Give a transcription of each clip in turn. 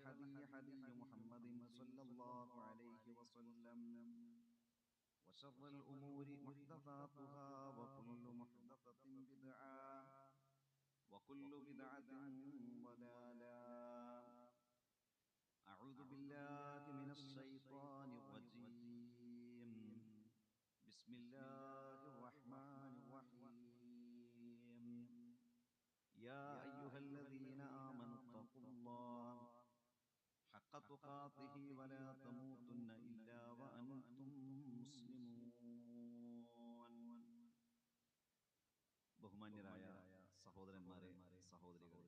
الهدي هدي محمد صلى الله عليه وسلم. وشر الأمور محدثاتها وكل محدثة بدعة وكل بدعة ضلالة. أعوذ بالله من الشيطان الرجيم. بسم الله الرحمن الرحيم. يا حق تقاته ولا تموتن إلا وأنتم مسلمون ബഹുമാന്യരായ സഹോദരന്മാരെ സഹോദരികളെ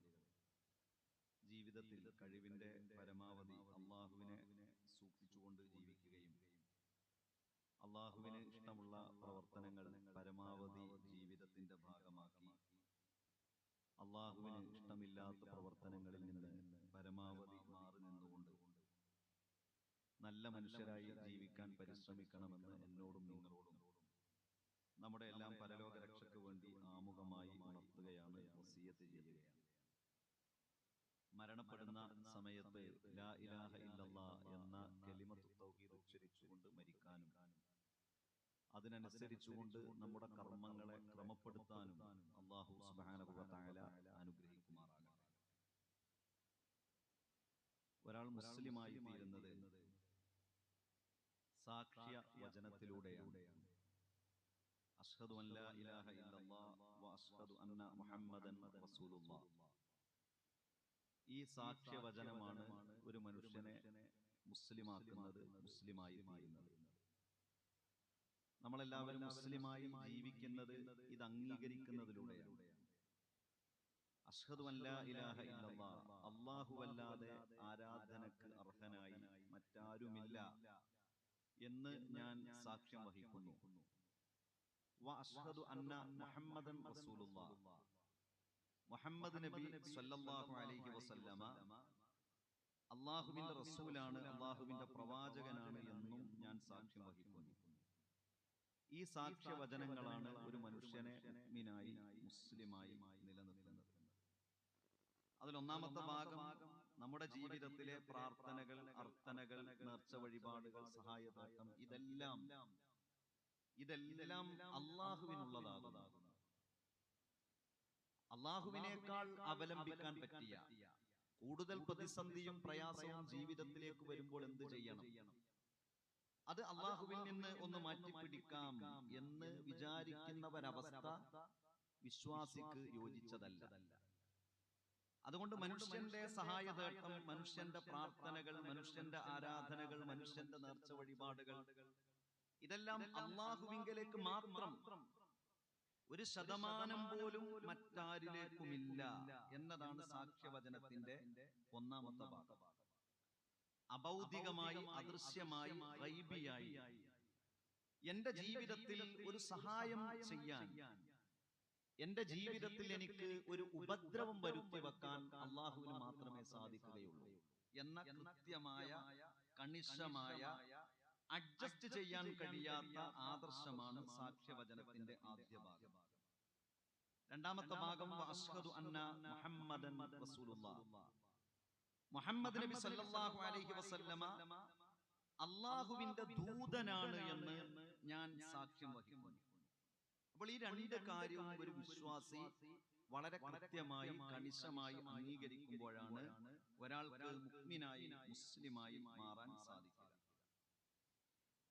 ജീവിതത്തിൽ കഴിവിന്റെ പരമാവധി അള്ളാഹുവിനെ സൂക്ഷിച്ചുകൊണ്ട് ജീവിക്കുകയും അള്ളാഹുവിന് ഇഷ്ടമുള്ള പ്രവർത്തനങ്ങൾ പരമാവധി ജീവിതത്തിന്റെ ഭാഗമാക്കി അള്ളാഹുവിന് ഇഷ്ടമില്ലാത്ത പ്രവർത്തനങ്ങളിൽ നിന്ന് പരമാവധി മാറി നിന്നുകൊണ്ട് നല്ല മനുഷ്യരായി ജീവിക്കാൻ പരിശ്രമിക്കണമെന്ന് എന്നോടും നിങ്ങളോടും നമ്മുടെ എല്ലാം പരലോക രക്ഷയ്ക്ക് വേണ്ടി ആമുഖമായി ഉണർത്തുകയാണ് വസീയത്ത് ചെയ്യുകയാണ് മരണപ്പെടുന്ന സമയത്ത് ലാ ഇലാഹ ഇല്ലല്ലാ എന്ന കെലിമത്ത് തൗഹീദ് ഉച്ചരിച്ചുകൊണ്ട് മരിക്കാനും അതിനനുസരിച്ചുകൊണ്ട് നമ്മുടെ കർമ്മങ്ങളെ ക്രമപ്പെടുത്താനും അള്ളാഹു സുബ്ഹാനഹു വ തആല അനുഗ്രഹിക്കുമാറാകട്ടെ. ഒരാൾ മുസ്ലിമായി തീരുന്നത് സാക്ഷ്യ വചനത്തിലൂടെയാണ്. അഷ്ഹദു അൻ ലാ ഇലാഹ ഇല്ലല്ലാഹ് വ അഷ്ഹദു അന്ന മുഹമ്മദൻ റസൂലുള്ളാഹ് ഈ സാക്ഷ്യവചനമാണ് ഒരു മനുഷ്യനെ മുസ്ലിമാക്കുന്നത് മുസ്ലിമായി നമ്മളെല്ലാവരും മുസ്ലിമായി ജീവിക്കുന്നത് ഇത് അംഗീകരിക്കുന്നതിലൂടെയാണ്. അഷ്ഹദു ഇലാഹ ഇല്ലല്ലാഹ് അല്ലാഹുവല്ലാതെ ആരാധനക്ക് അർഹനായി മറ്റാരുമില്ല. എന്ന് ഞാൻ സാക്ഷ്യം വഹിക്കുന്നു. മുഹമ്മദൻ മുഹമ്മദ് നബി സല്ലല്ലാഹു അലൈഹി വസല്ലമ. അള്ളാഹുവിന്റെ റസൂലാണ് അള്ളാഹുവിന്റെ പ്രവാചകനാണ് എന്നും ഞാൻ സാക്ഷ്യം വഹിക്കുന്നു. ഈ സാക്ഷ്യവചനങ്ങളാണ് ഒരു മനുഷ്യനെ മുസ്ലിമായി നിലനിർത്തുന്നത്. അതിലൊന്നാമത്തെ ഭാഗം നമ്മുടെ ജീവിതത്തിലെ പ്രാർത്ഥനകൾ അർത്ഥനകൾ നേർച്ച വഴിപാടുകൾ സഹായതോട്ടം ഇതെല്ലാം ഇതെല്ലാം അള്ളാഹുവിനുള്ളതാകുന്നു. അള്ളാഹുവിനേക്കാൾ അവലംബിക്കാൻ പറ്റിയ കൂടുതൽ പ്രതിസന്ധിയും പ്രയാസവും ജീവിതത്തിലേക്ക് വരുമ്പോൾ എന്ത് ചെയ്യണം? അത് അള്ളാഹുവിൽ നിന്ന് ഒന്ന് മാറ്റിപ്പിടിക്കാം എന്ന് വിചാരിക്കുന്നവരവസ്ഥ വിശ്വാസിക്ക് യോജിച്ചതല്ല. അതുകൊണ്ട് മനുഷ്യന്റെ സഹായതേട്ടം മനുഷ്യന്റെ പ്രാർത്ഥനകൾ മനുഷ്യന്റെ ആരാധനകൾ മനുഷ്യന്റെ നേർച്ച വഴിപാടുകൾ. ഇതെല്ലാം അള്ളാഹുവിങ്കലേക്ക് മാത്രം. ഒരു ശതമാനം പോലും മറ്റാരിലേക്കുമില്ല എന്നതാണ് സാക്ഷ്യവചനത്തിന്റെ ഒന്നാമത്തെ ഭാഗം. അബൗദികമായി അദൃശ്യമായി റൈബിയായി. എന്റെ ജീവിതത്തിൽ ഒരു സഹായം ചെയ്യാൻ എന്റെ ജീവിതത്തിൽ എനിക്ക് ഒരു ഉപദ്രവം വരുത്തി വെക്കാൻ അള്ളാഹുവിന് മാത്രമേ സാധിക്കുകയുള്ളൂ. എന്ന കൃത്യമായ കണിശമായ അഡ്ജസ്റ്റ് ചെയ്യാൻ കഴിയാത്ത ആദർശമാണ് സാക്ഷ്യവചനത്തിന്റെ ആദ്യ ഭാഗം രണ്ടാമത്തെ ഭാഗം അന്ന മുഹമ്മദൻ മുഹമ്മദ് നബി സല്ലല്ലാഹു അലൈഹി വസല്ലമ അള്ളാഹുവിന്റെ ദൂതനാണ് എന്ന് ഞാൻ സാക്ഷ്യം വഹിക്കുന്നു. അപ്പോൾ ഈ രണ്ട് കാര്യവും ഒരു വിശ്വാസി വളരെ കൃത്യമായി കണിശമായി അംഗീകരിക്കുമ്പോഴാണ് ഒരാൾക്ക് മുക്മിനായി മുസ്ലിമായി മാറാൻ സാധിക്കുക.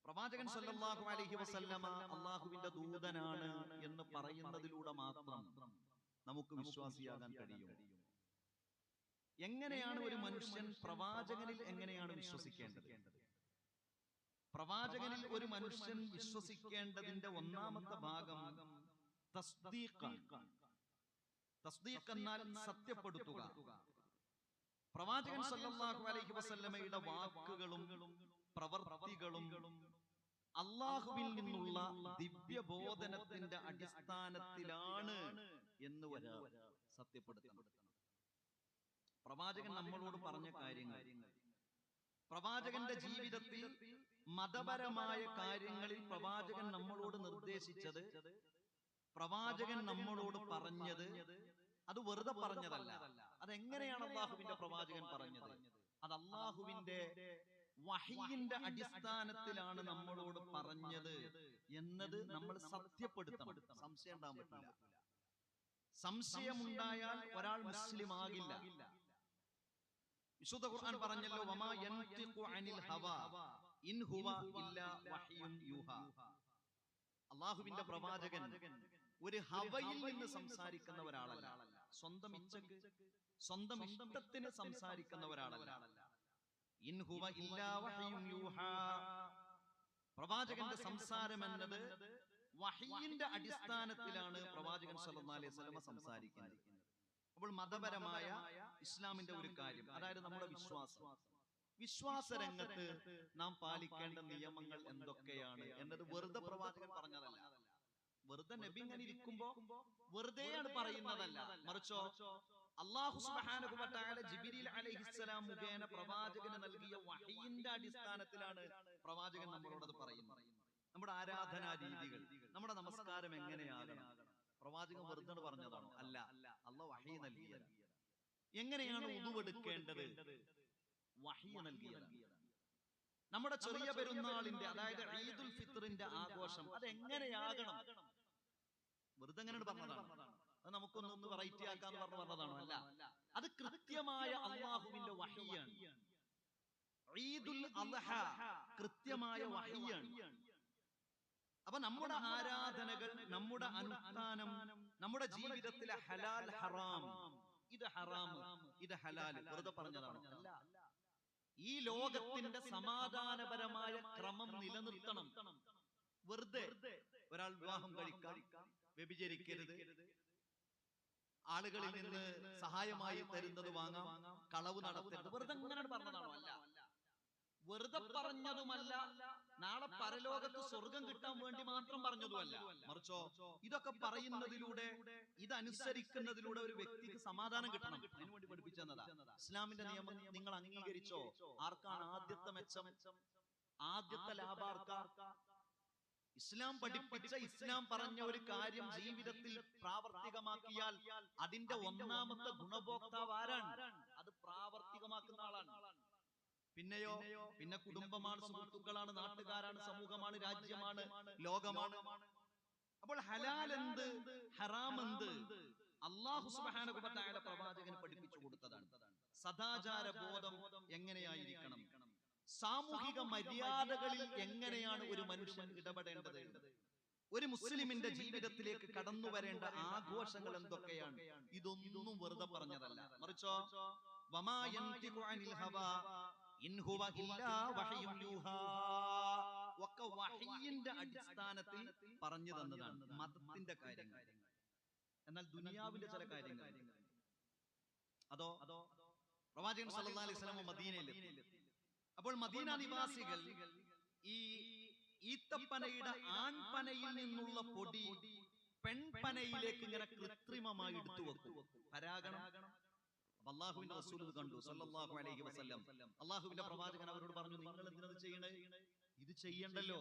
പ്രവാചകൻ സല്ലല്ലാഹു അലൈഹി വസല്ലമ അള്ളാഹുവിന്റെ ദൂതനാണ് എന്ന് പറയുന്നതിലൂടെ മാത്രം നമുക്ക് വിശ്വാസിയാകാൻ കഴിയും. എങ്ങനെയാണ് ഒരു മനുഷ്യൻ പ്രവാചകനിൽ എങ്ങനെയാണ് വിശ്വസിക്കേണ്ടത്? പ്രവാചകനിൽ ഒരു മനുഷ്യൻ വിശ്വസിക്കേണ്ടതിന്റെ ഒന്നാമത്തെ ഭാഗം തസ്ദീഖ് എന്നാൽ സത്യപ്പെടുത്തുക. പ്രവാചകൻ സല്ലല്ലാഹു അലൈഹി വസല്ലമയുടെ വാക്കുകളും പ്രവർത്തികളും അള്ളാഹുവിൽ നിന്നുള്ള ദിവ്യബോധനത്തിന്റെ അടിസ്ഥാനത്തിലാണ് എന്ന് ഒരാൾ സത്യപ്പെടുത്തണം. പ്രവാചകൻ നമ്മളോട് പറഞ്ഞ കാര്യങ്ങൾ. പ്രവാചകന്റെ ജീവിതത്തിൽ മതപരമായ കാര്യങ്ങളിൽ പ്രവാചകൻ നമ്മളോട് നിർദ്ദേശിച്ചത് പ്രവാചകൻ നമ്മളോട് പറഞ്ഞത് അത് വെറുതെ പറഞ്ഞതല്ല. അതെങ്ങനെയാണ് അള്ളാഹുവിന്റെ പ്രവാചകൻ പറഞ്ഞത്? അത് അള്ളാഹുവിന്റെ വഹിയിന്റെ അടിസ്ഥാനത്തിലാണ് നമ്മളോട് പറഞ്ഞത്. എന്നത് നമ്മൾ സത്യപ്പെടുത്തണം. സംശയം ഉണ്ടാകാൻ പറ്റില്ല. സംശയമുണ്ടായാൽ ഒരാൾ മുസ്ലിം ആകില്ല വിശുദ്ധ ഖുർആൻ പറഞ്ഞല്ലോ വമാ യൻതിഖു അനിൽ ഹവാ ഇൻ ഹുവ ഇല്ലാ വഹ്യുൻ യുഹ. അള്ളാഹുവിന്റെ പ്രവാചകൻ ഒരു ഹവയിൽ നിന്ന് സംസാരിക്കുന്ന ഒരാളല്ല. സ്വന്തം ഇച്ഛക്ക് സ്വന്തം ഇഷ്ടത്തിന് സംസാരിക്കുന്ന ഒരാളല്ല ഇൻ ഹുവ ഇല്ലാ വഹ്യുൻ യുഹ. പ്രവാചകന്റെ സംസാരം എന്നത് വഹയിന്റെ അടിസ്ഥാനത്തിലാണ് പ്രവാചകൻ സല്ലല്ലാഹു അലൈഹി വസല്ലം സംസാരിക്കുന്നത്. അപ്പോൾ മതപരമായ ഇസ്ലാമിന്റെ ഒരു കാര്യം അതായത് നമ്മുടെ വിശ്വാസം. വിശ്വാസ. രംഗത്ത് നാം പാലിക്കേണ്ട നിയമങ്ങൾ എന്തൊക്കെയാണ്? എന്നത് വെറുതെ പ്രവാചകൻ പറഞ്ഞതല്ല. വെറുതെ നബി ഇങ്ങനെ ഇരിക്കുമ്പോ വെറുതെയാണ് പറയുന്നതല്ല. മറിച്ചോ അള്ളാഹു സുബ്ഹാനഹു വ ജിബ്രീൽ അലൈഹിസ്സലാം മുഖേന പ്രവാചകന് നൽകിയ വഹയിന്റെ അടിസ്ഥാനത്തിലാണ് പ്രവാചകൻ നമ്മളോടത് പറയുന്നത്. നമ്മുടെ ആരാധനാ രീതികൾ നമ്മുടെ നമസ്കാരം എങ്ങനെയാകണം? പ്രവാചകൻ വെറുതെ പറഞ്ഞതാണോ. അല്ല അല്ല വഹി നൽകിയത് എങ്ങനെയാണ് ഉതുവെടുക്കേണ്ടത് വഹി നൽകിയത് നമ്മുടെ ചെറിയ പെരുന്നാളിന്റെ അതായത് ഈദുൽ ഫിത്തറിന്റെ ആഘോഷം അത് എങ്ങനെയാകണം വെറുതെ എങ്ങനെയാണ് പറഞ്ഞതാണ്? അത് നമുക്കൊന്ന് ഒന്ന് വെറൈറ്റി ആക്കാന്ന് പറഞ്ഞു പറഞ്ഞതാണോ? അല്ല. അത് കൃത്യമായ അള്ളാഹുവിന്റെ വഹിയാണ്. ഈദുൽ അദ്ഹ കൃത്യമായ വഹിയാണ്. അപ്പൊ നമ്മുടെ ആരാധനകൾ നമ്മുടെ അനുഷ്ഠാനം നമ്മുടെ ജീവിതത്തിലെ ഹലാൽ ഹറാം. ഇത് ഹറാം. ഇത് ഹലാൽ. വെറുതെ പറഞ്ഞതാണ്? അല്ല. ഈ ലോകത്തിന്റെ സമാധാനപരമായ ക്രമം നിലനിർത്തണം. വെറുതെ ഒരാൾ വിവാഹം കഴിക്കാം വ്യഭിചരിക്കരുത്. ആളുകളിൽ നിന്ന് സഹായമായി തരുന്നത് വാങ്ങാം കളവ് നടത്തരുത്. വെറുതെ അങ്ങനെ പറഞ്ഞതാണോ? അല്ല. വെറുതെ പറഞ്ഞതുമല്ല. നാളെ പരലോകത്ത് സ്വർഗം കിട്ടാൻ വേണ്ടി മാത്രം പറഞ്ഞതുമല്ല. മറിച്ചോ ഇതൊക്കെ പറയുന്നതിലൂടെ ഇതനുസരിക്കുന്നതിലൂടെ ഒരു വ്യക്തിക്ക് സമാധാനം കിട്ടണം. അതിനുവേണ്ടി പഠിപ്പിച്ചതാ ഇസ്ലാമിന്റെ നിയമം നിങ്ങൾ അംഗീകരിച്ചോ? ആർക്കാണ് ആദ്യത്തെ മെച്ചം? ആദ്യത്തെ ലാഭാർക്കാർ ഇസ്ലാം പഠിപ്പിച്ച ഇസ്ലാം പറഞ്ഞ ഒരു കാര്യം ജീവിതത്തിൽ പ്രാവർത്തികമാക്കിയാൽ അതിന്റെ ഒന്നാമത്തെ ഗുണഭോക്താവ് ആരാണ്? അത് പ്രാവർത്തികമാക്കുന്ന ആളാണ്. പിന്നെയോ പിന്നെ കുടുംബമാണ് സുഹൃത്തുക്കളാണ് നാട്ടുകാരാണ് സമൂഹമാണ് രാജ്യമാണ് ലോകമാണ്. അപ്പോൾ ഹലാൽ എന്ത് ഹറാം എന്ത്? അള്ളാഹു തആല പ്രവാചകന് പഠിപ്പിച്ചു കൊടുത്തതാണ്. സദാചാര ബോധം എങ്ങനെയായിരിക്കണം? സാമൂഹിക മര്യാദകളിൽ എങ്ങനെയാണ് ഒരു മനുഷ്യൻ ഇടപെടേണ്ടത്? ഒരു മുസ്ലിമിന്റെ ജീവിതത്തിലേക്ക് കടന്നു വരേണ്ട ആഘോഷങ്ങൾ എന്തൊക്കെയാണ്? ഇതൊന്നും വെറുതെ പറഞ്ഞതല്ല. മറിച്ചോ? വമാ യൻതിഖു അനിൽ ഹവാ ഇൻ ഹുവ ഇല്ലാ വഹയുൻ യൂഹാ. ഒക്കെ വഹയിന്റെ അടിസ്ഥാനത്തിൽ പറഞ്ഞു തന്നതാണ് മതത്തിന്റെ കാര്യങ്ങൾ. എന്നാൽ ദുനിയാവിന്റെ ചില കാര്യങ്ങൾ. അതോ അതോ പ്രവാചകൻ സല്ലല്ലാഹു അലൈഹി വസല്ലം മദീനയിൽ അപ്പോൾ മദീന നിവാസികൾ ഈ ഈത്തപ്പനയുടെ ആൺപനയിൽ നിന്നുള്ള പൊടി പെൺപനയിലേക്ക് ഇങ്ങനെ കൃത്രിമമായി എടുത്തു വെക്കും. പരാഗണം. അപ്പൊ അള്ളാഹുവിന്റെ റസൂൽ ഇത് കണ്ടു സല്ലല്ലാഹു അലൈഹി വസല്ലം. അള്ളാഹുവിന്റെ പ്രവാചകൻ അവരോട് പറഞ്ഞു നിങ്ങൾ എന്തിനത് ചെയ്യണേ? ഇത് ചെയ്യണ്ടല്ലോ.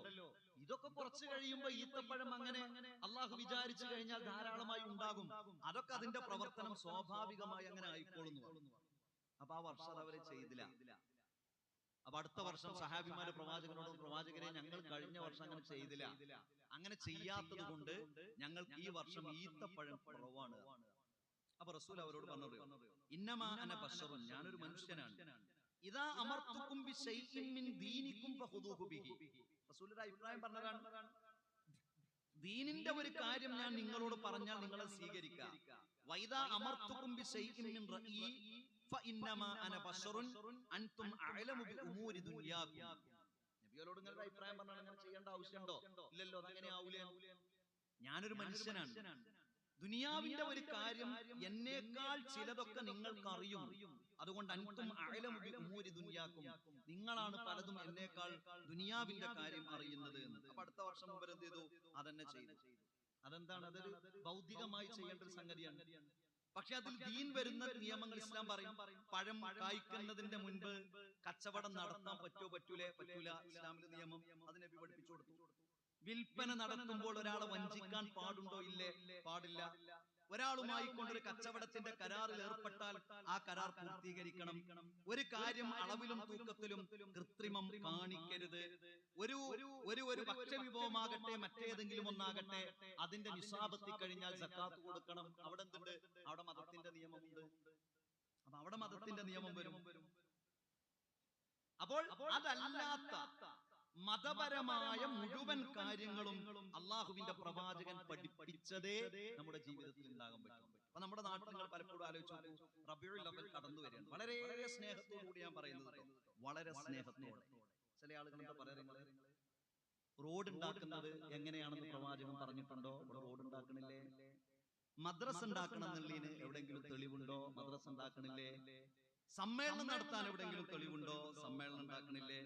ഇതൊക്കെ കുറച്ചു കഴിയുമ്പോ ഈത്തപ്പഴം അങ്ങനെ അള്ളാഹു വിചാരിച്ചു കഴിഞ്ഞാൽ ധാരാളമായി ഉണ്ടാകും. അതൊക്കെ അതിന്റെ പ്രവർത്തനം സ്വാഭാവികമായി അങ്ങനെ ആയിക്കോളുന്നു അപ്പൊ ആ വർഷം അവരെ ചെയ്തില്ല. അപ്പൊ അടുത്ത വർഷം സഹാബിമാര് പ്രവാചകനോട് പ്രവാചകരെ ഞങ്ങൾ കഴിഞ്ഞ വർഷം അങ്ങനെ ചെയ്തില്ല. അങ്ങനെ ചെയ്യാത്തത് കൊണ്ട് ഞങ്ങൾക്ക് ഈ വർഷം ഈത്തപ്പഴം കുറവാണ്. അപ്പൊ റസൂൽ അവരോട് പറഞ്ഞത് ഇന്നമാ അന ഞാനൊരു മനുഷ്യനാണ്. ഇതാ അമർത്തുക്കും മിൻ ദീനിക്കും ബിഹി. അഭിപ്രായം പറഞ്ഞതാണ് ദീനിന്റെ ഒരു കാര്യം ഞാൻ നിങ്ങളോട് പറഞ്ഞാൽ നിങ്ങളെ സ്വീകരിക്കാം. വൈദാ അമർത്തുക്കും മിൻ റഈ ഫഇന്നമാ അന ബശറുൻ അൻതും അഅലമു നബിയോട് നിങ്ങളുടെ അഭിപ്രായം പറഞ്ഞാൽ ചെയ്യേണ്ട ആവശ്യമുണ്ടോ? ഇല്ലല്ലോ അതങ്ങനെ ആവൂലേ? ഞാനൊരു മനുഷ്യനാണ്. ദുനിയാവിന്റെ ഒരു കാര്യം എന്നേക്കാൾ ചിലതൊക്കെ നിങ്ങൾക്ക് അറിയും അതുകൊണ്ട് അൻതും അയലമുബി ഉമൂരി ദുനിയാക്കും. നിങ്ങളാണ് പലതും എന്നേക്കാൾ ദുനിയാവിന്റെ കാര്യം അറിയുന്നത് എന്ന്. അപ്പൊ അടുത്ത വർഷം മുമ്പ് എന്ത് ചെയ്തു? അതന്നെ ചെയ്തു? അതെന്താണ്? അതൊരു ഭൗതികമായി ചെയ്യേണ്ട ഒരു സംഗതിയാണ്. പക്ഷെ അതിൽ ദീൻ വരുന്ന നിയമങ്ങൾ ഇസ്ലാം പറയും. പഴം കായ്ക്കുന്നതിന്റെ മുൻപ് കച്ചവടം നടത്താൻ പറ്റോ പറ്റൂലേ? പറ്റൂല? ഇസ്ലാമിലെ നിയമം അതിനെ പഠിപ്പിച്ചു കൊടുത്തു. വിൽപ്പന നടത്തുമ്പോൾ ഒരാളെ വഞ്ചിക്കാൻ പാടുണ്ടോ ഇല്ലേ? പാടില്ല. ഒരാളുമായി കൊണ്ടൊരു കച്ചവടത്തിന്റെ കരാറിൽ ഏർപ്പെട്ടാൽ ആ കരാർ പൂർത്തീകരിക്കണം. ഒരു കാര്യം അളവിലും തൂക്കത്തിലും കൃത്രിമം കാണിക്കരുത്. ഒരു ഒരു ഒരു ഭക്ഷ്യവിഭവമാകട്ടെ മറ്റേതെങ്കിലും ഒന്നാകട്ടെ അതിന്റെ നിസാബത്തി കഴിഞ്ഞാൽ സക്കാത്ത് കൊടുക്കണം. അവിടെ എന്തുണ്ട്? അവിടെ മതത്തിന്റെ നിയമമുണ്ട്. അപ്പൊ അവിടെ മതത്തിന്റെ നിയമം വരും. അപ്പോൾ അതല്ലാത്ത മതപരമായ മുഴുവൻ കാര്യങ്ങളും അള്ളാഹുവിന്റെ പ്രവാചകൻ പഠിപ്പിച്ചതേ നമ്മുടെ ജീവിതത്തിൽ ഉണ്ടാകാൻ പറ്റും അപ്പൊ നമ്മുടെ നാട്ടിൽ നിങ്ങൾ പലപ്പോഴും ആലോചിച്ചു റബീഉൽ ലെവൽ കടന്നു വരികയാണ്. വളരെ സ്നേഹത്തോടു കൂടി ഞാൻ പറയുന്നത് വളരെ സ്നേഹത്തോടെ. ചില ആളുകൾ എന്താ പറയുന്നത്? റോഡ് ഉണ്ടാക്കുന്നത് എങ്ങനെയാണെന്ന് പ്രവാചകൻ പറഞ്ഞിട്ടുണ്ടോ? ഇവിടെ റോഡ് ഉണ്ടാക്കണില്ലേ മദ്രസ ഉണ്ടാക്കണം എന്നുള്ളതിന് എവിടെയെങ്കിലും തെളിവുണ്ടോ? മദ്രസ ഉണ്ടാക്കണില്ലേ? സമ്മേളനം നടത്താൻ എവിടെയെങ്കിലും തെളിവുണ്ടോ? സമ്മേളനം ഉണ്ടാക്കണില്ലേ?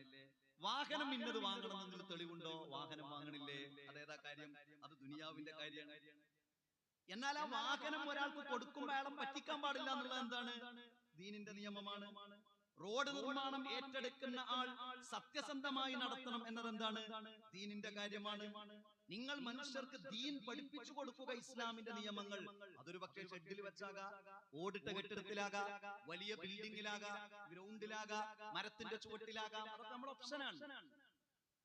വാഹനം ഇന്നത് വാങ്ങണം എന്നൊരു തെളിവുണ്ടോ? വാഹനം വാങ്ങണില്ലേ? അതേതാ കാര്യം? അത് ദുനിയാവിന്റെ കാര്യമാണ് എന്നാൽ ആ വാഹനം ഒരാൾക്ക് കൊടുക്കുമ്പോൾ അയാളെ പറ്റിക്കാൻ പാടില്ല എന്നുള്ളത് എന്താണ്? ദീനിന്റെ നിയമമാണ്. റോഡ് നിർമ്മാണം ഏറ്റെടുക്കുന്ന ആൾ സത്യസന്ധമായി നടത്തണം എന്നത് എന്താണ് ദീനിന്റെ കാര്യമാണ്. നിങ്ങൾ മനുഷ്യർക്ക് ദീൻ പഠിപ്പിച്ചു കൊടുക്കുക ഇസ്ലാമിന്റെ നിയമങ്ങൾ. അതൊരു പക്ഷേ ഷെഡിൽ വെച്ചാകാം. ഓടിട്ട കെട്ടിടത്തിലാകാം. വലിയ ബിൽഡിങ്ങിലാകാം. ഗ്രൗണ്ടിലാകാം. മരത്തിന്റെ ചുവട്ടിലാകാം. അതൊക്കെ നമ്മുടെ ഓപ്ഷനാണ്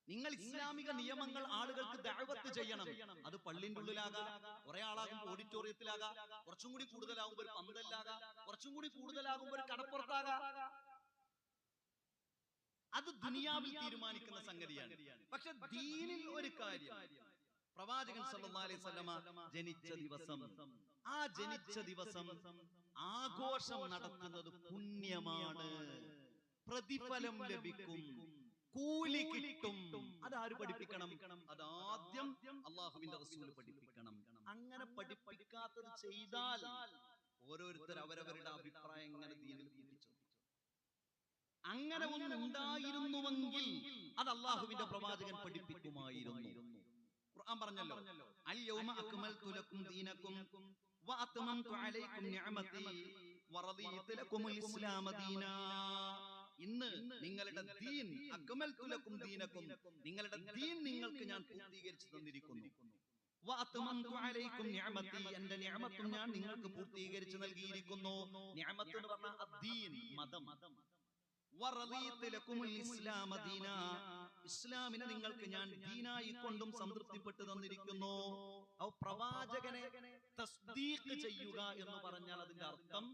നിങ്ങൾ ഇസ്ലാമിക നിയമങ്ങൾ ആളുകൾക്ക് ദഅവത്ത് ചെയ്യണം. അത് പള്ളിന്റെ ഉള്ളിലാകാം. കുറെ ആളാകും ഓഡിറ്റോറിയത്തിലാകാം. കുറച്ചും കൂടി കൂടുതലാകുമ്പോൾ ഒരു പന്തലിലാകാം. കുറച്ചും കൂടി കൂടുതലാകുമ്പോൾ ഒരു കടപ്പുറത്താകാം. അത് ദുനിയാവിൽ തീരുമാനിക്കുന്ന സംഗതിയാണ്. പക്ഷെ ദീനിൽ ഒരു കാര്യം. പ്രവാചകൻ അലൈഹി വസല്ലമ ജനിച്ച ദിവസം. ആ ജനിച്ച ദിവസം ആഘോഷം നടത്തുന്നത് പുണ്യമാണ്. പ്രതിഫലം ലഭിക്കും. കൂലി കിട്ടും. അതാര് പഠിപ്പിക്കണം? അതാദ്യം അള്ളാഹുവിന്റെ റസൂൽ പഠിപ്പിക്കണം. അങ്ങനെ പഠിപ്പിക്കാത്തത് ചെയ്താൽ ഓരോരുത്തർ അവരവരുടെ അഭിപ്രായം എങ്ങനെ ദീനിൽ അങ്ങനെ ഒന്ന് ഉണ്ടായിരുന്നുവെങ്കിൽ അത് അള്ളാഹുവിന്റെ പ്രവാചകൻ പഠിപ്പിക്കുമായിരുന്നു. ഖുർആൻ പറഞ്ഞല്ലോ അൽ യൗമ അക്മൽതു ലക്കും ദീനക്കും വഅത്മംതു അലൈക്കും നിഅമതി വറദീതു ലക്കുമുൽ ഇസ്ലാമ ദീനാ. ഇന്ന് നിങ്ങളുടെ ദീൻ അക്മൽതു ലക്കും ദീനക്കും നിങ്ങളുടെ ദീൻ നിങ്ങൾക്ക് ഞാൻ പൂർത്തീകരിച്ചു തന്നിരിക്കുന്നു. എന്റെ നിഅമത്തും ഞാൻ നിങ്ങൾക്ക് പൂർത്തീകരിച്ചു നൽകിയിരിക്കുന്നു. നിഅമത്ത് എന്ന് പറഞ്ഞാൽ മതം വറദീതു ലക്കുമുൽ ഇസ്ലാമ ദീനാ ഇസ്ലാമിനെ നിങ്ങൾക്ക് ഞാൻ ദീനായി കൊണ്ടും സംതൃപ്തിപ്പെട്ട് തന്നിരിക്കുന്നു. പ്രവാചകനെ ചെയ്യുക എന്ന് പറഞ്ഞാൽ അതിന്റെ അർത്ഥം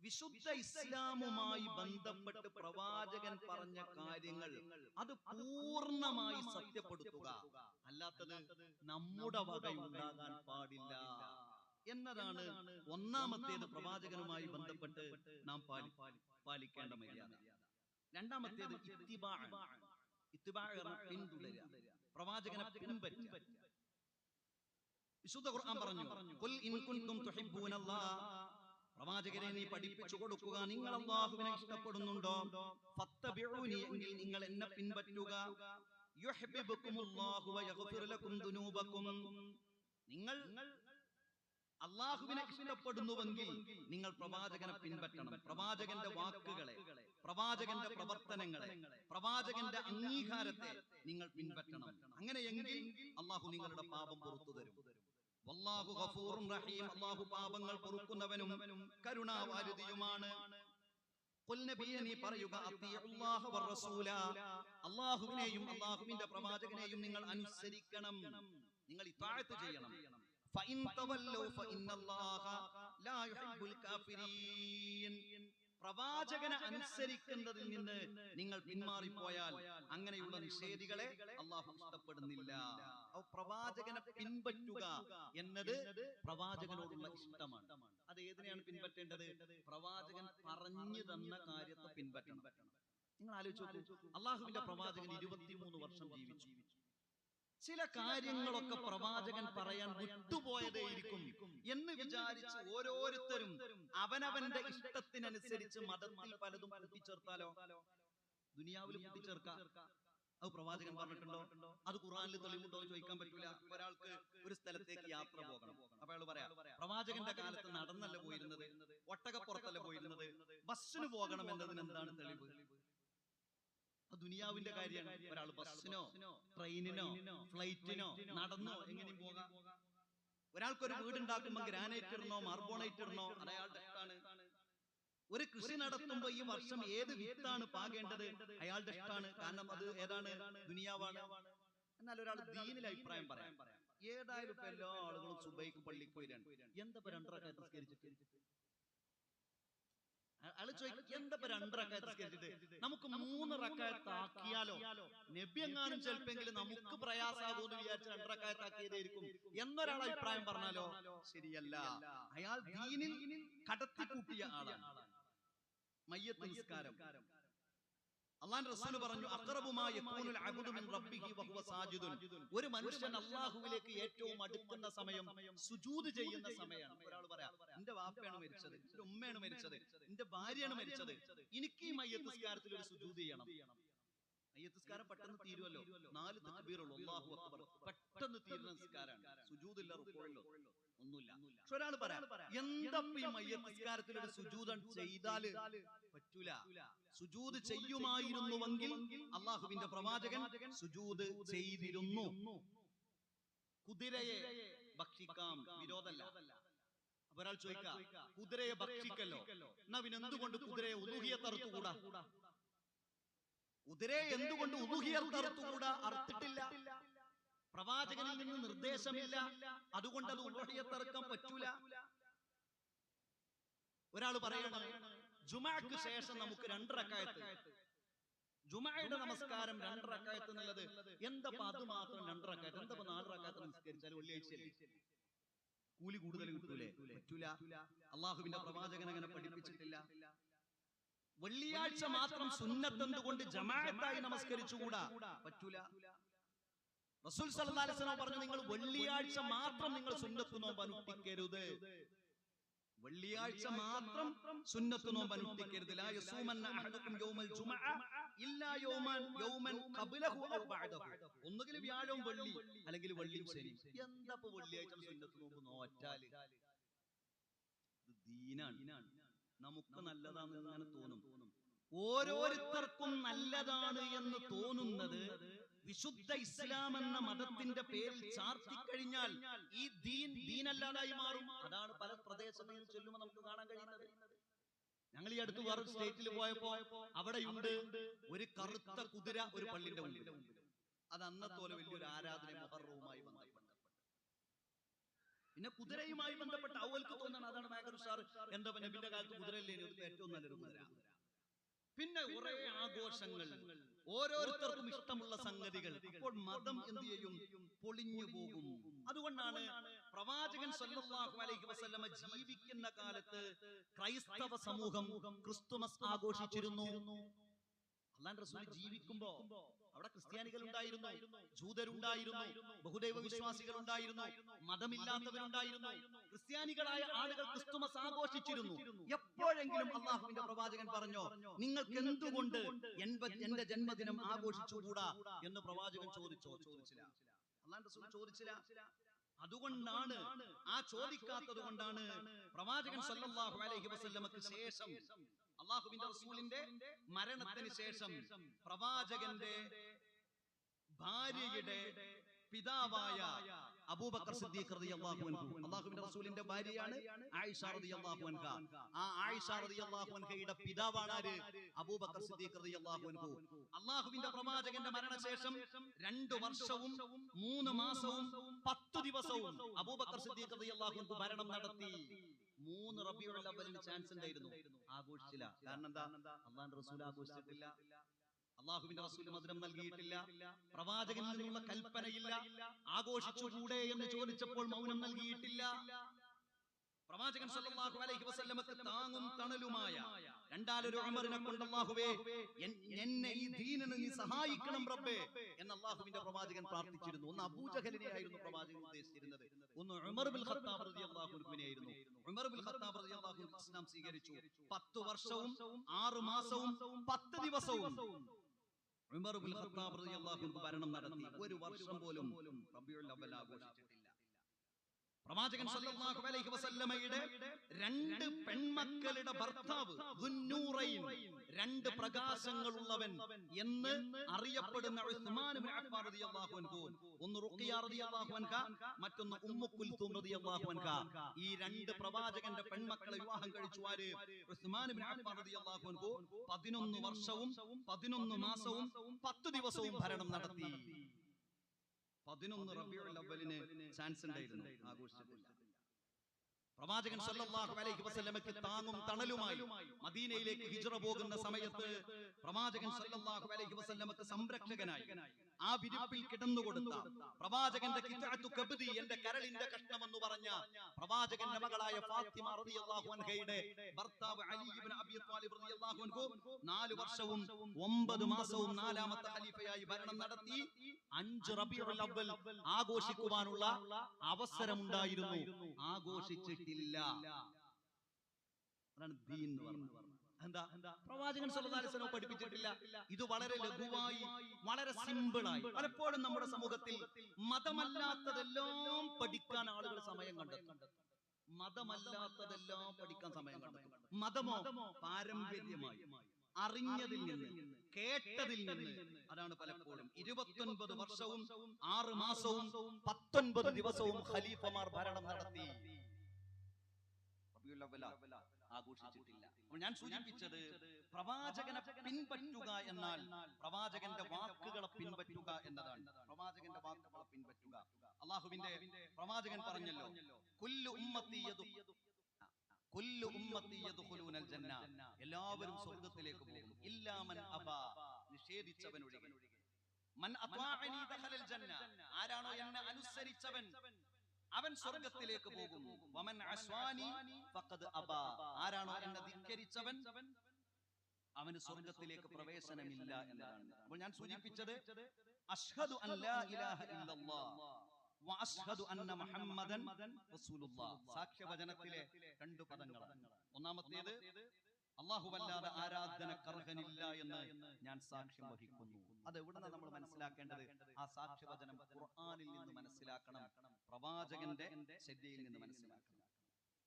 വിശുദ്ധ ഇസ്ലാമുമായി ബന്ധപ്പെട്ട് പ്രവാചകൻ പറഞ്ഞ കാര്യങ്ങൾ അത് പൂർണമായി സത്യപ്പെടുത്തുക. അല്ലാത്തത് നമ്മുടെ വകയുണ്ടാകാൻ പാടില്ല. എന്നതാണ് ഒന്നാമത്തേത് പ്രവാചകനുമായി ബന്ധപ്പെട്ട് നാം പാലി പാലിക്കേണ്ട മര്യാദ. രണ്ടാമത്തേത് പിന്തുടരുക. പ്രവാചകനെ പിൻപറ്റുക. വിശുദ്ധ ഖുർആൻ പറഞ്ഞു ഖുൽ ഇൻ കുൻതും തുഹിബ്ബൂനല്ലാഹ് പ്രവാചകരെ നീ പഠിപ്പിച്ചു കൊടുക്കുക നിങ്ങൾ അള്ളാഹുവിനെ ഇഷ്ടപ്പെടുന്നുണ്ടോ? ഫത്തബിഊനി എങ്കിൽ നിങ്ങൾ എന്നെ പിൻപറ്റുക. യുഹിബ്ബുകുമുല്ലാഹു വയഗ്ഫിർ ലക്കും ദുനൂബക്കും നിങ്ങൾ അള്ളാഹുവിനെ ഇഷ്ടപ്പെടുന്നുവെങ്കിൽ നിങ്ങൾ പ്രവാചകനെ പിൻപറ്റണം. പ്രവാചകന്റെ വാക്കുകളെ പ്രവാചകന്റെ പ്രവർത്തനങ്ങളെ പ്രവാചകന്റെ അംഗീകാരത്തെ നിങ്ങൾ പിൻപറ്റണം. അങ്ങനെയെങ്കിൽ അള്ളാഹു നിങ്ങളുടെ പാപം പുറത്തു തരും. വല്ലാഹു ഗഫൂറും റഹീം. അള്ളാഹു പാപങ്ങൾ പൊറുക്കുന്നവനും കരുണാവാരുതിയുമാണ് നീ പറയുക അള്ളാഹുവിനെയും അള്ളാഹുവിന്റെ പ്രവാചകനെയും നിങ്ങൾ അനുസരിക്കണം. നിങ്ങൾ ഇത്താഴത്ത് ചെയ്യണം. പ്രവാചകനെ അനുസരിക്കുന്നതിൽ നിന്ന് നിങ്ങൾ പിന്മാറിപ്പോയാൽ അങ്ങനെയുള്ള നിഷേധികളെ അള്ളാഹു ഇഷ്ടപ്പെടുന്നില്ല. പ്രവാചകനെ പിൻപറ്റുക എന്നത് പ്രവാചകനോടുള്ള ഇഷ്ടമാണ്. അത് ഏതിനെയാണ് പിൻപറ്റേണ്ടത്? പ്രവാചകൻ പറഞ്ഞു തന്ന കാര്യത്തെ പിൻപറ്റണം. നിങ്ങൾ ആലോചിച്ചു അള്ളാഹുവിന്റെ പ്രവാചകൻ ഇരുപത്തിമൂന്ന് വർഷം ജീവിച്ചു. ചില കാര്യങ്ങളൊക്കെ പ്രവാചകൻ പറയാൻ വിട്ടുപോയതേയിരിക്കും എന്ന് വിചാരിച്ച് ഓരോരുത്തരും അവനവന്റെ ഇഷ്ടത്തിനനുസരിച്ച് മതത്തിൽ പലതും കൂട്ടിച്ചേർത്താലോ ദുനിയാവിൽ കൂട്ടിച്ചേർക്കാം അത് പ്രവാചകൻ പറഞ്ഞിട്ടുണ്ടോ? അത് ഖുറാനിൽ തെളിവുണ്ടോ എന്ന് ചോദിക്കാൻ പറ്റില്ല ഒരാൾക്ക് ഒരു സ്ഥലത്തേക്ക് യാത്ര പോകണം. അപ്പൊ അയാൾ പറയാം പ്രവാചകന്റെ കാലത്ത് നടന്നല്ല പോയിരുന്നത്. ഒട്ടകപ്പുറത്തല്ല പോയിരുന്നത്. ബസ്സിന് പോകണം എന്നതിന് എന്താണ് തെളിവ്? ദുനിയാവിന്റെ കാര്യമാണ് ഒരാൾ ബസ്സിനോ ട്രെയിനിനോ ഫ്ലൈറ്റിനോ നടന്നോ എങ്ങനെയും പോകാം. ഒരാൾക്കൊരു വീട് ഉണ്ടാക്കുമ്പോൾ ഗ്രാനൈറ്റ് ഇടണോ മാർബോണൈറ്റ് ഇടണോ അയാളുടെ ഇഷ്ടമാണ് ഒരു കൃഷി നടത്തുമ്പോ ഈ വർഷം ഏത് വിത്താണ് പാകേണ്ടത്? അയാളുടെ ഇഷ്ടമാണ് കാരണം അത് ഏതാണ്? ദുനിയാവാണ്. എന്നാൽ ഒരാൾ ദീനിൽ അഭിപ്രായം പറയാം. ഏതായാലും ഇപ്പൊ എല്ലാ ആളുകളും സുബൈക്ക് പള്ളിക്ക് വരികയാണ് എന്താ രണ്ടര നിസ്കരിച്ചിട്ട്? അയാൾ ചോദിക്കും എന്താ ഇപ്പൊ രണ്ടരക്കായ നിസ്കരിച്ചിട്ട് നമുക്ക് മൂന്ന് റക്കായത്താക്കിയാലോ നബി എങ്ങാനും ചിലപ്പെങ്കിലും നമുക്ക് പ്രയാസാകൂന്ന് വിചാരിച്ച് രണ്ടരക്കായത്താക്കിയതായിരിക്കും എന്നൊരാൾ അഭിപ്രായം പറഞ്ഞാലോ? ശരിയല്ല. അയാൾ ദീനിൽ കടത്തിക്കൂട്ടിയ ആളാണ്. മയ്യത്ത് നിസ്കാരം. അള്ളാൻ റസൂൽ പറഞ്ഞു സാജിദുൻ. ഒരു മനുഷ്യൻ അല്ലാഹുവിലേക്ക് ഏറ്റവും അടുക്കുന്ന സമയം സുജൂദ് ചെയ്യുന്ന സമയമാണ്. ഒരാൾ പറയാ എന്റെ വാപ്പയാണ് മരിച്ചത് എന്റെ ഉമ്മയാണ് മരിച്ചത് എന്റെ ഭാര്യയാണ് മരിച്ചത് എനിക്ക് ഈ മയ്യത്ത് നിസ്കാരത്തിൽ ഒരു സുജൂദ് ചെയ്യണം. മയ്യത്ത് നിസ്കാരം പെട്ടെന്ന് തീരുമല്ലോ നാല് തക്ബീറുള്ളൂ. അല്ലാഹു അക്ബർ. പെട്ടെന്ന് തീരുന്ന നിസ്കാരമാണ്. സുജൂദില്ല റുക്കോയില്ലോ ഒന്നുമില്ല. പക്ഷെ ഒരാൾ പറയാം എന്തപ്പ ഈ മയ്യസ്കാരത്തിൽ ഒരു സുജൂതൻ ചെയ്താൽ പറ്റൂല. സുജൂദ് ചെയ്യുമായിരുന്നുവെങ്കിൽ അള്ളാഹുവിന്റെ പ്രവാചകൻ സുജൂദ് ചെയ്തിരുന്നു. കുതിരയെ ഭക്ഷിക്കാം. വിരോധമല്ല. അപ്പൊ ഒരാൾ ചോദിക്കാം കുതിരയെ ഭക്ഷിക്കല്ലോ? എന്നാ പിന്നെ എന്തുകൊണ്ട് കുതിരയെ ഉദുഹിയെ തറുത്തുകൂടാ? കുതിരയെ എന്തുകൊണ്ട് ഉദുഹിയെ തറുത്തുകൂടാ അറുത്തിട്ടില്ല പ്രവാചകനിൽ നിന്ന് നിർദ്ദേശമില്ല. അതുകൊണ്ട് അത് ഉദുഹിയെ തറുക്കാൻ പറ്റൂല. ഒരാൾ പറയണം ജുമാക്ക് ശേഷം നമുക്ക് രണ്ടരക്കായത്ത് ജുമായുടെ നമസ്കാരം രണ്ടരക്കായത്ത് എന്നുള്ളത് എന്തപ്പോ അത് മാത്രം രണ്ടരക്കായത്ത് എന്തപ്പോ നാലരക്കായത്ത് നമസ്കരിച്ചാൽ വെള്ളിയാഴ്ച കൂലി കൂടുതൽ കിട്ടൂലേ? പറ്റൂല. അള്ളാഹുവിന്റെ പ്രവാചകൻ അങ്ങനെ പഠിപ്പിച്ചിട്ടില്ല. വെള്ളിയാഴ്ച മാത്രം സുന്നത്തെന്തുകൊണ്ട് ജമാഅത്തായി നമസ്കരിച്ചുകൂടാ? പറ്റൂല. റസൂൽ വസല്ലം പറഞ്ഞു നിങ്ങൾ വെള്ളിയാഴ്ച മാത്രം നിങ്ങൾ സുന്നത്ത് നോമ്പ് അനുഷ്ഠിക്കരുത്. വെള്ളിയാഴ്ച മാത്രം സുന്നത്ത് നോമ്പ് അനുഷ്ഠിക്കരുത്. ഒന്നുകിൽ വ്യാഴവും വെള്ളി അല്ലെങ്കിൽ വെള്ളിയും ശനി. എന്താ വെള്ളിയാഴ്ച സുന്നത്ത് നോമ്പ് നോറ്റാൽ? ദീനാണ്. നമുക്ക് നല്ലതാണെന്ന് തോന്നും. ഓരോരുത്തർക്കും നല്ലതാണ് എന്ന് തോന്നുന്നത് വിശുദ്ധ ഇസ്ലാം എന്ന മതത്തിന്റെ പേരിൽ ചാർത്തിക്കഴിഞ്ഞാൽ ഈ ദീൻ ദീനല്ലാതായി മാറും. അതാണ് പല പ്രദേശങ്ങളിൽ ചൊല്ലുമ്പോൾ നമുക്ക് കാണാൻ കഴിയുന്നത്. ഞങ്ങൾ ഈ അടുത്ത് വേറെ സ്റ്റേറ്റിൽ പോയപ്പോ അവിടെയുണ്ട് ഒരു കറുത്ത കുതിര ഒരു പള്ളിന്റെ ഉള്ളിൽ അത് അന്നത്തെ പോലെ വലിയൊരു ആരാധന മുഹറവുമായി ബന്ധപ്പെട്ട്. പിന്നെ കുതിരയുമായി ബന്ധപ്പെട്ട അവൽക്ക് തോന്നണം അതാണ് ഭയങ്കര സാർ എന്താ നബിന്റെ കാലത്ത് കുതിരയില്ലേ ഏറ്റവും നല്ലൊരു കുതിര. പിന്നെ കുറെ ആഘോഷങ്ങൾ. ഓരോരുത്തർക്കും ഇഷ്ടമുള്ള സംഗതികൾ. അപ്പോൾ മതം എന്ത് ചെയ്യും? പൊളിഞ്ഞു പോകും. അതുകൊണ്ടാണ് പ്രവാചകൻ സല്ലല്ലാഹു അലൈഹി വസല്ലമ ജീവിക്കുന്ന കാലത്ത് ക്രൈസ്തവ സമൂഹം ക്രിസ്തുമസ് ആഘോഷിച്ചിരുന്നു. അള്ളാൻ റസൂൽ ജീവിക്കുമ്പോ അവിടെ ക്രിസ്ത്യാനികൾ ഉണ്ടായിരുന്നു ജൂതരുണ്ടായിരുന്നു ബഹുദൈവ വിശ്വാസികൾ ഉണ്ടായിരുന്നു മതമില്ലാത്തവരുണ്ടായിരുന്നു. ക്രിസ്ത്യാനികളായ ആളുകൾ ക്രിസ്തുമസ് ആഘോഷിച്ചിരുന്നു. എപ്പോഴെങ്കിലും അള്ളാഹുവിന്റെ പ്രവാചകൻ പറഞ്ഞോ നിങ്ങൾക്ക് എന്തുകൊണ്ട് എന്റെ ജന്മദിനം ആഘോഷിച്ചുകൂടാ? എന്ന് പ്രവാചകൻ ചോദിച്ചോ ചോദിച്ചില്ല. അള്ളാൻ റസൂൽ ചോദിച്ചില്ല. അതുകൊണ്ടാണ് ആ ചോദിക്കാത്തത് കൊണ്ടാണ് പ്രവാചകൻ സല്ലല്ലാഹു അലൈഹി വസല്ലമക്ക് ശേഷം അള്ളാഹുവിന്റെ റസൂലിന്റെ മരണത്തിന് ശേഷം പ്രവാചകന്റെ ഭാര്യയുടെ പിതാവായ അബൂബക്കർ സിദ്ദീഖ് റളിയല്ലാഹു അൻഹു. അല്ലാഹുവിന്റെ റസൂലിന്റെ ഭാര്യയാണ് ആയിഷ റളിയല്ലാഹു അൻഹ. ആ ആയിഷ റളിയല്ലാഹു അൻഹയുടെ പിതാവാണ് ആര് അബൂബക്കർ സിദ്ദീഖ് റളിയല്ലാഹു അൻഹു. അല്ലാഹുവിന്റെ പ്രവാചകന്റെ മരണശേഷം രണ്ട് വർഷവും മൂന്ന് മാസവും പത്ത് ദിവസവും അബൂബക്കർ സിദ്ദീഖ് റളിയല്ലാഹു അൻഹു ഭരണം നടത്തി. മൂന്ന് റബിയുള്ള അവലിന് ചാൻസ് ഉണ്ടായിരുന്നു. ആഘോഷിച്ചില്ല. കാരണം എന്താ? അള്ളാഹുന്റെ റസൂൽ ആഘോഷിച്ചിട്ടില്ല. അള്ളാഹുവിന്റെ റസൂൽ മധുരം നൽകിയിട്ടില്ല. പ്രവാചകൻ നിന്നുള്ള കൽപ്പനയില്ല. ആഘോഷിച്ചുകൂടെ എന്ന് ചോദിച്ചപ്പോൾ മൗനം നൽകിയിട്ടില്ല. പ്രവാചകൻ സല്ലല്ലാഹു അലൈഹി വസല്ലമക്ക് താങ്ങും തണലുമായ രണ്ടാലൊരു ഉമറിനെ കൊണ്ട് അല്ലാഹുവേ എന്നെ ഈ ദീനിന് നീ സഹായിക്കണം റബ്ബേ എന്ന് അല്ലാഹുവിന്റെ പ്രവാചകൻ പ്രാർത്ഥിച്ചിരുന്നു. ഒന്ന് അബൂജഹലിനെ ആയിരുന്നു പ്രവാചകൻ ഉദ്ദേശിച്ചിരുന്നത്. ഒന്ന് ഉമർ ബിൻ ഖത്താബ് റളിയല്ലാഹു അൻഹുവിനെ ആയിരുന്നു ഉമർ ബിൻ ഖത്താബ് റളിയല്ലാഹു അൻഹു ഇസ്ലാം സ്വീകരിച്ചു. പത്ത് വർഷവും ആറ് മാസവും പത്ത് ദിവസവും. ഉമർ ബിൻ ഖത്താബ് റളിയല്ലാഹു അൻഹു ഭരണം നടത്തി. ഒരു വർഷം പോലും റബീഉൽ അവ്വൽ ആഘോഷിച്ചിട്ടില്ല. പ്രവാചകൻ സല്ലല്ലാഹു അലൈഹി വസല്ലമയുടെ രണ്ട് പെൺമക്കളുടെ ഭർത്താവ് രണ്ട് പ്രകാശങ്ങളുള്ളവൻ എന്ന് അറിയപ്പെടുന്ന ഉസ്മാൻ ഇബ്നു റളിയല്ലാഹു അൻഹു. ഒന്ന് റുഖിയ റളിയല്ലാഹു മറ്റൊന്ന് റളിയല്ലാഹു ഈ രണ്ട് പ്രവാചകന്റെ പെൺമക്കളെ വിവാഹം കഴിച്ചു ആര്? ഉസ്മാൻ ഇബ്നു റളിയല്ലാഹു അൻഹു. 11 വർഷവും 11 മാസവും 10 ദിവസവും ഭരണം നടത്തി. പതിനൊന്ന് റബിയുൽ അവലിന് ചാൻസ് ഉണ്ടായിരുന്നു ആഘോഷിച്ചിട്ടില്ല. പ്രവാചകൻ സല്ലല്ലാഹു അലൈഹി വസല്ലമയ്ക്ക് താങ്ങും തണലുമായി മദീനയിലേക്ക് ഹിജ്റ പോകുന്ന സമയത്ത് പ്രവാചകൻ സല്ലല്ലാഹു അലൈഹി വസല്ലമക്ക് സംരക്ഷകനായി. ആ വിരിപ്പിൽ കിടന്നു കൊടുത്ത പ്രവാചകന്റെ കബ്ദി എന്റെ കരളിന്റെ കഷ്ണം എന്ന് പറഞ്ഞ പ്രവാചകന്റെ മകളായ ഫാത്തിമ അൻഹയുടെ ഭർത്താവ് അലി ഇബ്നു അൻഹു നാല് വർഷവും ഒമ്പത് മാസവും നാലാമത്തെ ഖലീഫയായി ഭരണം നടത്തി അഞ്ച് റബീഉൽ ആഘോഷിക്കുവാനുള്ള അവസരമുണ്ടായിരുന്നു. ആഘോഷിച്ചിട്ടില്ല. അതാണ് ദീൻ എന്ന് പറഞ്ഞത് എന്താ? പ്രവാചകൻ വസല്ലം പഠിപ്പിച്ചിട്ടില്ല. ഇത് വളരെ ലഘുവായി വളരെ സിമ്പിളായി. പലപ്പോഴും നമ്മുടെ സമൂഹത്തിൽ മതമല്ലാത്തതെല്ലാം പഠിക്കാൻ ആളുകൾ സമയം കണ്ടെത്തും. മതമല്ലാത്തതെല്ലാം പഠിക്കാൻ സമയം കണ്ടെത്തും. മതമോ പാരമ്പര്യമായി അറിഞ്ഞതിൽ നിന്ന് കേട്ടതിൽ നിന്ന് അതാണ് പലപ്പോഴും ഇരുപത്തൊൻപത് വർഷവും ആറ് മാസവും പത്തൊൻപത് ദിവസവും ഖലീഫമാർ ഭരണം നടത്തി. ആഘോഷിച്ചിട്ടില്ല. അപ്പോൾ ഞാൻ സൂചിപ്പിച്ചത് പ്രവാചകനെ പിൻപറ്റുക എന്നാൽ പ്രവാചകന്റെ വാക്കുകളെ പിൻപറ്റുക എന്നതാണ്. പ്രവാചകന്റെ വാക്കുകളെ പിൻപറ്റുക. അള്ളാഹുവിന്റെ പ്രവാചകൻ പറഞ്ഞല്ലോ കൊല്ലു ഉമ്മത്തി യദു കുല്ലു ഉമ്മത്തി യദ്ഖുലൂനൽ ജന്ന. എല്ലാവരും സ്വർഗത്തിലേക്ക് പോകും ഇല്ലാമൻ അബാ ദഖലൽ ജന്ന. ആരാണോ എന്നെ അനുസരിച്ചവൻ അവൻ സ്വർഗത്തിലേക്ക് പോകും വമൻ അസ്വാനി ഫഖദ് അബാ. ആരാണോ എന്നെ ധിക്കരിച്ചവൻ? അവന് സ്വർഗത്തിലേക്ക് പ്രവേശനമില്ല എന്നാണ് അപ്പോൾ ഞാൻ സൂചിപ്പിച്ചത് അഷ്ഹദു അൻ ലാ ഇലാഹ ഇല്ലല്ലാഹ് സാക്ഷ്യവചനത്തിലെ രണ്ട് പദങ്ങൾ ഒന്നാമത്തേത് അള്ളാഹുവല്ലാതെ ആരാധന കർഹനില്ല എന്ന് ഞാൻ സാക്ഷ്യം വഹിക്കുന്നു. അത് എവിടുന്ന നമ്മൾ മനസ്സിലാക്കേണ്ടത്? ആ സാക്ഷ്യവചനം പ്രവാചകന്റെ ശ്രദ്ധയിൽ നിന്ന് മനസ്സിലാക്കണം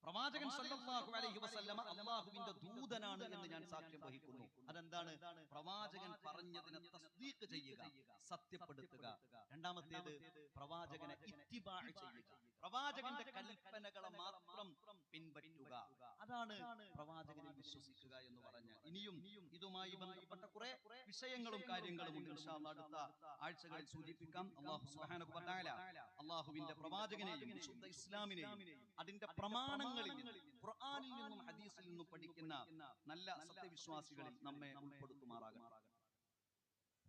പ്രവാചകൻ സല്ലല്ലാഹു അലൈഹി വസല്ലമ അല്ലാഹുവിന്റെ ദൂതനാണ് എന്ന് ഞാൻ സാക്ഷ്യം വഹിക്കുന്നു. അതെന്താണ്? പ്രവാചകൻ പറഞ്ഞതിനെ തസ്ദീഖ് ചെയ്യുക സത്യപ്പെടുത്തുക. രണ്ടാമത്തേത് പ്രവാചകനെ ഇത്തിബാ ചെയ്യുക. പ്രവാചകന്റെ കൽപ്പനകളെ മാത്രം പിൻപറ്റുക. അതാണ് പ്രവാചകനെ വിശ്വസിക്കുക എന്ന് പറഞ്ഞ. ഇനിയും ഇതുമായി ബന്ധപ്പെട്ട കുറെ വിഷയങ്ങളും കാര്യങ്ങളും ഉണ്ട് അടുത്ത ആഴ്ചകളിൽ സൂചിപ്പിക്കാം. അല്ലാഹു സുബ്ഹാനഹു വ തആല അല്ലാഹുവിന്റെ പ്രവാചകനെയും വിശുദ്ധ ഇസ്ലാമിനെയും അതിന്റെ നിന്നും ഖുർആനിൽ നിന്നും ഹദീസിൽ നിന്നും പഠിക്കുന്ന നല്ല സത്യവിശ്വാസികളിൽ നമ്മെ ഉൾപ്പെടുത്തുമാറാകണം